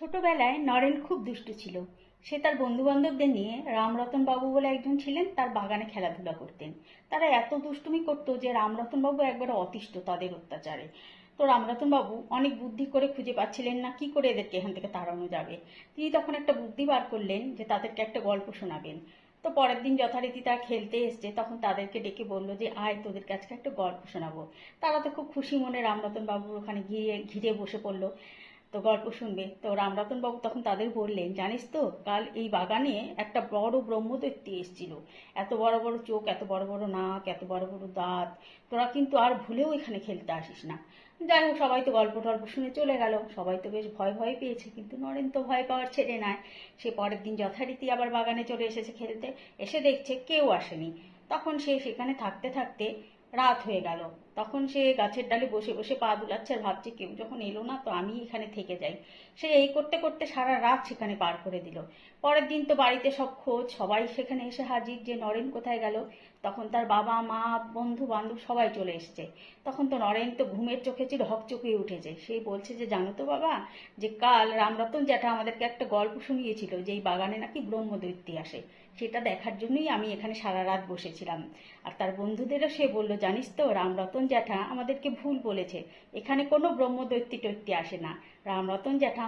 ছোটবেলায় নরেন খুব দুষ্টু ছিল। সে তার বন্ধু বান্ধবদের নিয়ে রামরতন বাবু বলে একজন ছিলেন, তার বাগানে খেলাধুলা করতেন। তারা এত দুষ্টুমি করতো যে রামরতন বাবু একবারে অতিষ্ঠ তাদের অত্যাচারে। তো রামরতন বাবু অনেক বুদ্ধি করে খুঁজে পাচ্ছিলেন না, কি করে এদেরকে এখান থেকে তাড়ানো যাবে? তিনি তখন একটা বুদ্ধি বার করলেন যে তাদেরকে একটা গল্প শোনাবেন। তো পরের দিন যথারীতি তারা খেলতে এসছে, তখন তাদেরকে ডেকে বলল যে, আয়, তোদের কাছে একটা গল্প শোনাবো। তারা তো খুব খুশি মনে রামরতন বাবুর ওখানে গিয়ে ঘিরে বসে পড়ল। তো গল্প শুনবে। তো রামরতন বাবু তখন তাদের বললেন, জানিস তো, কাল এই বাগানে একটা বড় ব্রহ্মদৈত্য এসেছিল। এত বড় বড় চোখ, এত বড় বড় নাক, এত বড় বড় দাঁত। তোরা কিন্তু আর ভুলেও এখানে খেলতে আসিস না। যাই হোক, সবাই তো গল্প টল্প শুনে চলে গেল। সবাই তো বেশ ভয় ভয় পেয়েছে, কিন্তু নরেন তো ভয় পাওয়ার ছেড়ে নেয়। সে পরের দিন যথারীতি আবার বাগানে চলে এসেছে খেলতে। এসে দেখছে কেউ আসেনি। তখন সে সেখানে থাকতে থাকতে রাত হয়ে গেল। তখন সে গাছের ডালে বসে বসে পা দুলাচ্ছে আর ভাবছে কেউ যখন এলো না তো আমি এখানে থেকে যাই। সে এই করতে করতে সারা রাত সেখানে পার করে দিল। পরের দিন তো বাড়িতে সব খোঁজ, সবাই সেখানে এসে হাজির যে নরেন কোথায় গেল, তখন তার বাবা, মা, বন্ধু, বান্ধব সবাই চলে এসছে। তখন তো নরেন তো ঘুমের চোখে চির হকচকিয়ে উঠেছে। সে বলছে যে, জানো তো বাবা, যে কাল রামরতন জ্যাঠা আমাদেরকে একটা গল্প শুনিয়েছিল যে, এই বাগানে নাকি ব্রহ্মদৈত্যী আসে। সেটা দেখার জন্যই আমি এখানে সারা রাত বসেছিলাম। আর তার বন্ধুদেরও সে বলল জানিস তো রামরতন জ্যাঠা আমাদেরকে ভুল বলেছে। এখানে কোনো ব্রহ্মদৈত্যি টৈত্যি আসে না। রামরতন জ্যাঠা